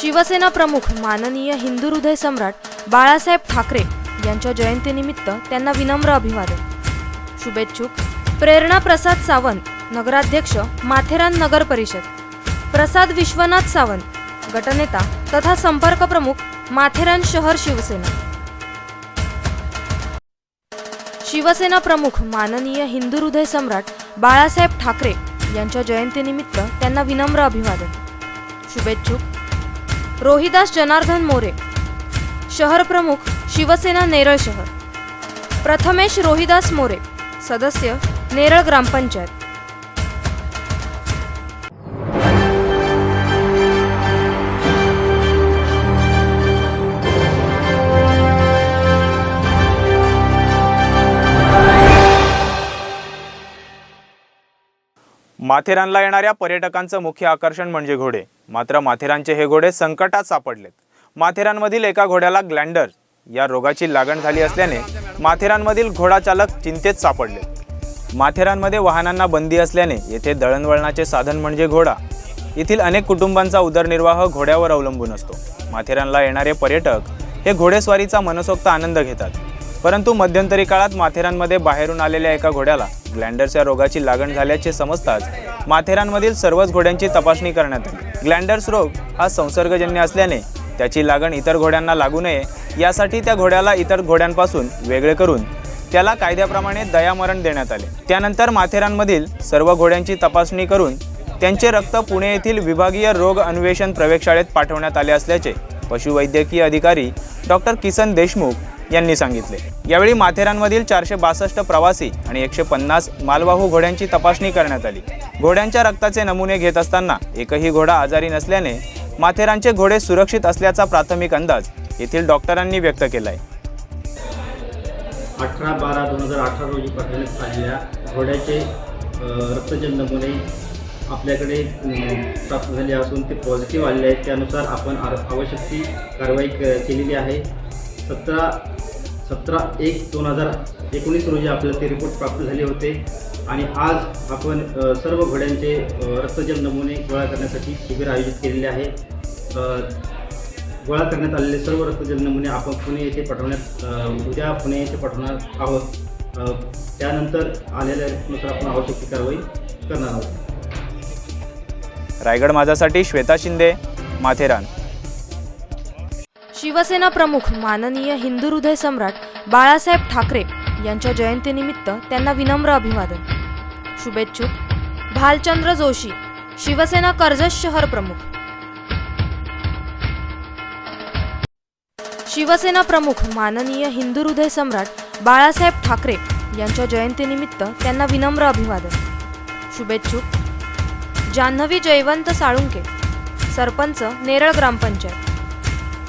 शिवसेना प्रमुख माननीय हिंदू हृदय सम्राट बाळासाहेब ठाकरे यांच्या जयंतीनिमित्त त्यांना विनम्र अभिवादन. शुभेच्छुक. प्रेरणा प्रसाद सावंत नगराध्यक्ष माथेरान नगर परिषद. प्रसाद विश्वनाथ सावंत गटनेता तथा संपर्क प्रमुख माथेरान शहर शिवसेना. शिवसेना प्रमुख माननीय हिंदू हृदय सम्राट बाळासाहेब ठाकरे यांच्या जयंतीनिमित्त त्यांना विनम्र अभिवादन. शुभेच्छुक. रोहिदास जनार्दन मोरे. शहर प्रमुख शिवसेना नेरळ शहर. प्रथमेश रोहिदास मोरे. सदस्य नेरळ ग्रामपंचायत माथेरानला येणाऱ्या पर्यटकांचं मुख्य आकर्षण म्हणजे घोडे. मात्र माथेरानचे हे घोडे संकटात सापडलेत. माथेरानमधील एका घोड्याला ग्लँडर या रोगाची लागण झाली असल्याने माथेरानमधील घोडाचालक चिंतेत सापडले माथेरानमध्ये वाहनांना बंदी असल्याने येथे दळणवळणाचे साधन म्हणजे घोडा. येथील अनेक कुटुंबांचा उदरनिर्वाह घोड्यावर अवलंबून असतो. माथेरानला येणारे पर्यटक हे घोडेस्वारीचा मनसोक्त आनंद घेतात. परंतु मध्यंतरी काळात माथेरानमध्ये बाहेरून आलेल्या एका घोड्याला ग्लँडर्स या रोगाची लागण झाल्याचे समजताच माथेरानमधील सर्वच घोड्यांची तपासणी करण्यात आली. ग्लँडर्स रोग हा संसर्गजन्य असल्याने त्याची लागण इतर घोड्यांना लागू नये यासाठी त्या घोड्याला इतर घोड्यांपासून वेगळे करून त्याला कायद्याप्रमाणे दयामरण देण्यात आले. त्यानंतर माथेरानमधील सर्व घोड्यांची तपासणी करून त्यांचे रक्त पुणे येथील विभागीय रोग अन्वेषण प्रयोगशाळेत पाठवण्यात आले असल्याचे पशुवैद्यकीय अधिकारी डॉक्टर किसन देशमुख यांनी सांगितले. यावेळी माथेरानमधील चारशे बासष्ट प्रवासी आणि एकशे पन्नास मालवाहू घोड्यांची तपासणी करण्यात आली. घोड्यांच्या रक्ताचे नमुने घेत असताना एकही घोडा आजारी नसल्याने माथेरानचे घोडे सुरक्षित असल्याचा प्राथमिक अंदाज येथील डॉक्टरांनी व्यक्त केला आहे अठरा बारा दोन हजार अठरा रोजी पाठवण्यात आलेल्या घोड्याचे अ, रक्तजल नमुने आपल्याकडे प्राप्त झाले असून ते पॉझिटिव्ह आलेले आहेत. त्यानुसार आपण आवश्यक ती कारवाई केलेली आहे. सतरा सतरा एक दोन हजार एकोणीस रोजी आपल्याला ते रिपोर्ट प्राप्त झाले होते. आणि आज आपण सर्व घोड्यांचे रक्तजल नमुने गोळा करण्यासाठी शिबिर आयोजित केलेले आहे. गोळा करण्यात आलेले सर्व रक्तजल नमुने आपण पुणे येथे पाठवण्यात उद्या पुणे येथे पाठवणार आहोत. त्यानंतर आलेल्या नुसार आपण आवश्यक ती कारवाई करणार आहोत. रायगड माझ्यासाठी श्वेता शिंदे माथेरान. शिवसेना प्रमुख माननीय हिंदू हृदय सम्राट बाळासाहेब ठाकरे यांच्या जयंतीनिमित्त त्यांना विनम्र अभिवादन. शुभेच्छुक. भालचंद्र जोशी शिवसेना कर्जत शहर प्रमुख. शिवसेना प्रमुख माननीय हिंदू हृदय सम्राट बाळासाहेब ठाकरे यांच्या जयंतीनिमित्त त्यांना विनम्र अभिवादन. शुभेच्छुक. जान्हवी जयवंत साळुंके सरपंच नेरळ ग्रामपंचायत.